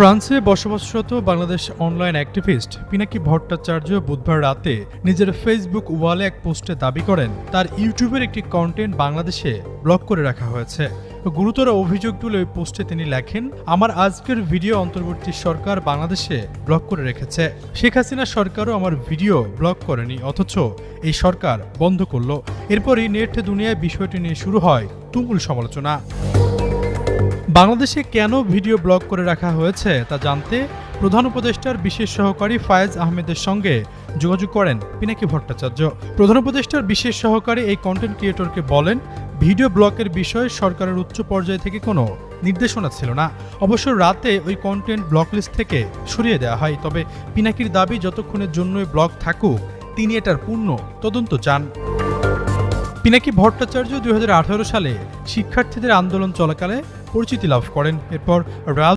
ফ্রান্সে বসবাসরত Bangladesh online activist Pinaki Bhattacharya বুধবার রাতে নিজের ফেসবুক ওয়ালে এক পোস্টে দাবি করেন, তার ইউটিউবের একটি কন্টেন্ট বাংলাদেশে ব্লক করে রাখা হয়েছে। গুরুতর অভিযোগ তুলে ওই পোস্টে তিনি লেখেন, আমার আজকের ভিডিও অন্তর্বর্তী সরকার বাংলাদেশে ব্লক করে রেখেছে। শেখ হাসিনা সরকারও আমার ভিডিও ব্লক করেনি, অথচ এই সরকার বন্ধ করল। এরপরই নেট দুনিয়ায় বিষয়টি নিয়ে শুরু হয় তুমুল সমালোচনা। বাংলাদেশে কেন ভিডিও ব্লক করে রাখা হয়েছে তা জানতে প্রধান উপদেষ্টার বিশেষ সহকারী ফায়েজ আহমেদের সঙ্গে যোগাযোগ করেন পিনাকি ভট্টাচার্য। প্রধান উপদেষ্টার বিশেষ সহকারী এই কন্টেন্ট ক্রিয়েটরকে বলেন, ভিডিও ব্লকের বিষয়ে সরকারের উচ্চ পর্যায় থেকে কোনো নির্দেশনা ছিল না। অবশ্য রাতে ওই কন্টেন্ট ব্লক লিস্ট থেকে সরিয়ে দেওয়া হয়। তবে পিনাকির দাবি যতক্ষণের জন্যই ব্লক থাকুক, তিনি এটার পূর্ণ তদন্ত চান। পিনাকি ভট্টাচার্য দুই হাজার আঠারো সালে শিক্ষার্থীদের আন্দোলন চলাকালে পরিচিতি লাভ করেন। এরপর